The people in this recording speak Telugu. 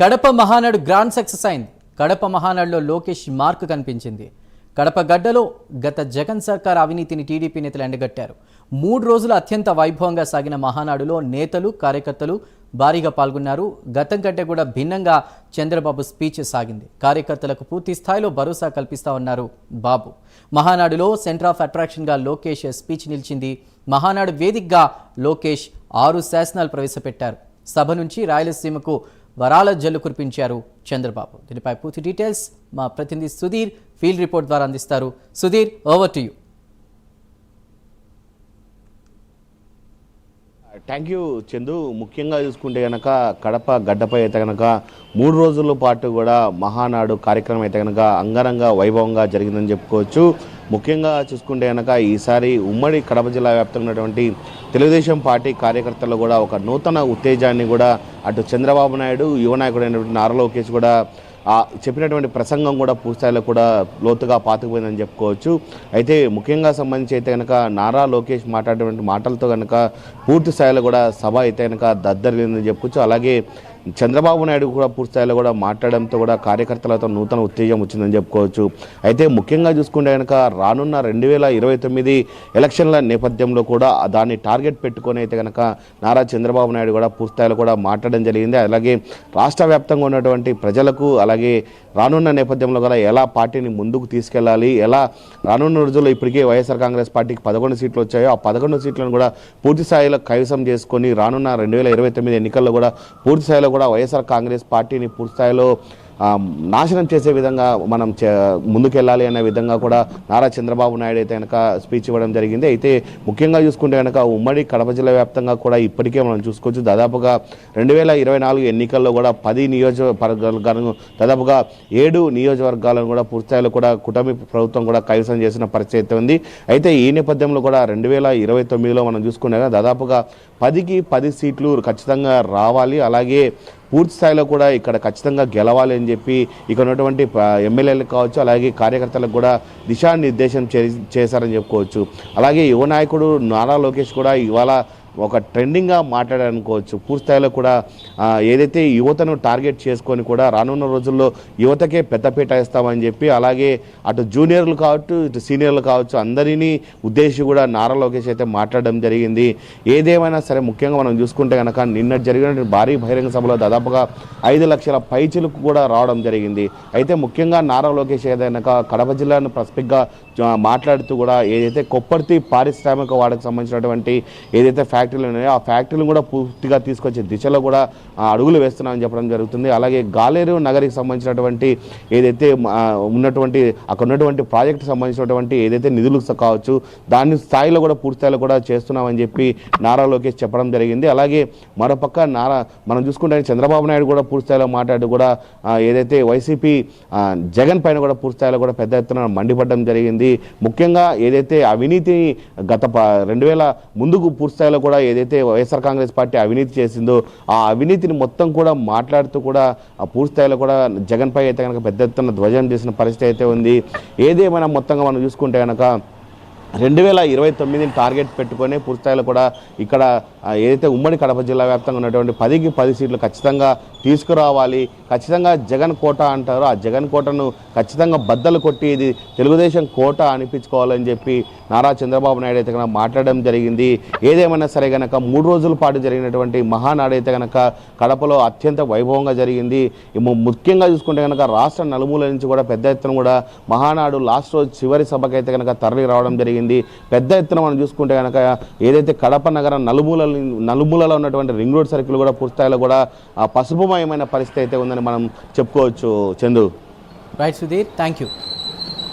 కడప మహానాడు గ్రాండ్ సక్సెస్ అయింది. కడప మహానాడులో లోకేష్ మార్క్ కనిపించింది. కడప గడ్డలో గత జగన్ సర్కార్ అవినీతిని టీడీపీ నేతలు ఎండగట్టారు. మూడు రోజులు అత్యంత వైభవంగా సాగిన మహానాడులో నేతలు కార్యకర్తలు భారీగా పాల్గొన్నారు. గతం కంటే కూడా భిన్నంగా చంద్రబాబు స్పీచ్ సాగింది. కార్యకర్తలకు పూర్తి స్థాయిలో భరోసా కల్పిస్తా ఉన్నారు బాబు. మహానాడులో సెంటర్ ఆఫ్ అట్రాక్షన్గా లోకేష్ స్పీచ్ నిలిచింది. మహానాడు వేదికగా లోకేష్ ఆరు శాసనాలు ప్రవేశపెట్టారు. సభ నుంచి రాయలసీమకు వరాల జల్లు కురిపించారు చంద్రబాబు. దీనిపై పూర్తి డీటెయిల్స్ మా ప్రతినిధి సుధీర్ ఫీల్డ్ రిపోర్ట్ ద్వారా అందిస్తారు. Sudheer over to you thank you Chandu ముఖ్యంగా చూసుకుంటే కనుక కడప గడ్డపై అయితే కనుక మూడు రోజుల పాటు కూడా మహానాడు కార్యక్రమం అయితే కనుక అంగరంగ వైభవంగా జరిగిందని చెప్పుకోవచ్చు. ముఖ్యంగా చూసుకుంటే కనుక ఈసారి ఉమ్మడి కడప జిల్లా వ్యాప్తంగా ఉన్నటువంటి తెలుగుదేశం పార్టీ కార్యకర్తలు కూడా ఒక నూతన ఉత్తేజాన్ని కూడా అటు చంద్రబాబు నాయుడు యువ నాయకుడు అయినటువంటి నారా లోకేష్ కూడా ఆ చెప్పినటువంటి ప్రసంగం కూడా పూర్తిస్థాయిలో కూడా లోతుగా పాతుకుపోయిందని చెప్పుకోవచ్చు. అయితే ముఖ్యంగా సంబంధించి అయితే కనుక నారా లోకేష్ మాట్లాడేటువంటి మాటలతో కనుక పూర్తి స్థాయిలో కూడా సభ అయితే కనుక దద్దరిల్లిందని చెప్పుకోవచ్చు. అలాగే చంద్రబాబు నాయుడు కూడా పూర్తిస్థాయిలో కూడా మాట్లాడడంతో కూడా కార్యకర్తలతో నూతన ఉత్తేజం వచ్చిందని చెప్పుకోవచ్చు. అయితే ముఖ్యంగా చూసుకుంటే కనుక రానున్న రెండు వేల ఇరవై తొమ్మిది ఎలక్షన్ల నేపథ్యంలో కూడా దాన్ని టార్గెట్ పెట్టుకొని అయితే కనుక నారా చంద్రబాబు నాయుడు కూడా పూర్తిస్థాయిలో కూడా మాట్లాడడం జరిగింది. అలాగే రాష్ట్ర వ్యాప్తంగా ఉన్నటువంటి ప్రజలకు అలాగే రానున్న నేపథ్యంలో కూడా ఎలా పార్టీని ముందుకు తీసుకెళ్ళాలి ఎలా రానున్న రోజుల్లో ఇప్పటికే వైఎస్ఆర్ కాంగ్రెస్ పార్టీకి పదకొండు సీట్లు వచ్చాయో ఆ పదకొండు సీట్లను కూడా పూర్తిస్థాయిలో కైవసం చేసుకొని రానున్న రెండు వేల ఇరవై తొమ్మిది ఎన్నికల్లో కూడా పూర్తిస్థాయిలో కూడా వైఎస్ఆర్ కాంగ్రెస్ పార్టీని పూర్తి స్థాయిలో నాశనం చేసే విధంగా మనం చే- ముందుకెళ్ళాలి అనే విధంగా కూడా నారా చంద్రబాబు నాయుడు అయితే కనుక స్పీచ్ ఇవ్వడం జరిగింది. అయితే ముఖ్యంగా చూసుకుంటే కనుక ఉమ్మడి కడప జిల్లా వ్యాప్తంగా కూడా ఇప్పటికే మనం చూసుకోవచ్చు. దాదాపుగా రెండు వేల ఇరవై నాలుగు ఎన్నికల్లో కూడా పది నియోజకవర్గాలను దాదాపుగా ఏడు నియోజకవర్గాలను కూడా పూర్తిస్థాయిలో కూడా కుటుంబ ప్రభుత్వం కూడా కైవసం చేసిన పరిస్థితి అయితే ఉంది. అయితే ఈ నేపథ్యంలో కూడా రెండు వేల ఇరవై తొమ్మిదిలో మనం చూసుకునే దాదాపుగా పదికి పది సీట్లు ఖచ్చితంగా రావాలి. అలాగే పూర్తి స్థాయిలో కూడా ఇక్కడ ఖచ్చితంగా గెలవాలి అని చెప్పి ఇక్కడ ఉన్నటువంటి ఎమ్మెల్యేలకు కావచ్చు అలాగే కార్యకర్తలకు కూడా దిశానిర్దేశం చే చేశారని చెప్పుకోవచ్చు. అలాగే యువ నాయకుడు నారా లోకేష్ కూడా ఇవాళ ఒక ట్రెండింగ్గా మాట్లాడాలనుకోవచ్చు పూర్తిస్థాయిలో కూడా ఏదైతే యువతను టార్గెట్ చేసుకొని కూడా రానున్న రోజుల్లో యువతకే పెద్దపీట ఇస్తామని చెప్పి అలాగే అటు జూనియర్లు కావచ్చు ఇటు సీనియర్లు కావచ్చు అందరినీ ఉద్దేశించి కూడా నారా లోకేష్ అయితే మాట్లాడడం జరిగింది. ఏదేమైనా సరే ముఖ్యంగా మనం చూసుకుంటే కనుక నిన్న జరిగిన భారీ బహిరంగ సభలో దాదాపుగా ఐదు లక్షల పైచిలకు కూడా రావడం జరిగింది. అయితే ముఖ్యంగా నారా లోకేష్ ఏదైనా కడప జిల్లాను స్పెసిఫిక్గా మాట్లాడుతూ కూడా ఏదైతే కొప్పర్తి పారిశ్రామిక వాడకు సంబంధించినటువంటి ఏదైతే ఫ్యాక్టరీలు ఉన్నాయి. ఆ ఫ్యాక్టరీలు కూడా పూర్తిగా తీసుకొచ్చే దిశలో కూడా అడుగులు వేస్తున్నామని చెప్పడం జరుగుతుంది. అలాగే గాలేరు నగరికి సంబంధించినటువంటి ఏదైతే ఉన్నటువంటి అక్కడ ఉన్నటువంటి ప్రాజెక్ట్ సంబంధించినటువంటి ఏదైతే నిధులు కావచ్చు దాని స్థాయిలో కూడా పూర్తిస్థాయిలో కూడా చేస్తున్నామని చెప్పి నారా లోకేష్ చెప్పడం జరిగింది. అలాగే మరోపక్క నారా మనం చూసుకుంటే చంద్రబాబు నాయుడు కూడా పూర్తిస్థాయిలో మాట్లాడు మాట్లాడి కూడా ఏదైతే వైసీపీ జగన్ పైన కూడా పూర్తిస్థాయిలో కూడా పెద్ద ఎత్తున మండిపడడం జరిగింది. ముఖ్యంగా ఏదైతే అవినీతి గత రెండు వేల ముందుకు పూర్తిస్థాయిలో కూడా కూడా ఏదైతే వైఎస్ఆర్ కాంగ్రెస్ పార్టీ అవినీతి చేసిందో ఆ అవినీతిని మొత్తం కూడా మాట్లాడుతూ కూడా ఆ కూడా జగన్ పై అయితే కనుక పెద్ద ఎత్తున ధ్వజం చేసిన పరిస్థితి అయితే ఉంది. ఏదేమైనా మొత్తంగా మనం చూసుకుంటే కనుక రెండు వేల ఇరవై తొమ్మిదిని టార్గెట్ పెట్టుకొని పూర్తిస్థాయిలో కూడా ఇక్కడ ఏదైతే ఉమ్మడి కడప జిల్లా వ్యాప్తంగా ఉన్నటువంటి పదికి పది సీట్లు ఖచ్చితంగా తీసుకురావాలి. ఖచ్చితంగా జగన్ కోట అంటారు. ఆ జగన్ కోటను ఖచ్చితంగా బద్దలు కొట్టి ఇది తెలుగుదేశం కోట అనిపించుకోవాలని చెప్పి నారా చంద్రబాబు నాయుడు అయితే కనుక మాట్లాడడం జరిగింది. ఏదేమైనా సరే కనుక మూడు రోజుల పాటు జరిగినటువంటి మహానాడు అయితే కనుక కడపలో అత్యంత వైభవంగా జరిగింది. ముఖ్యంగా చూసుకుంటే కనుక రాష్ట్ర నలుమూల నుంచి కూడా పెద్ద ఎత్తున కూడా మహానాడు లాస్ట్ రోజు చివరి సభకైతే కనుక తరలి రావడం జరిగింది. పెద్ద ఎత్తున మనం చూసుకుంటే కనుక ఏదైతే కడప నగరం నలుమూల నలుమూలలో ఉన్నటువంటి రింగ్ రోడ్ సర్కిల్ కూడా పూర్తిస్థాయిలో కూడా పసుపుమయమైన పరిస్థితి అయితే ఉందని మనం చెప్పుకోవచ్చు. Chandu. Right Sudheer thank you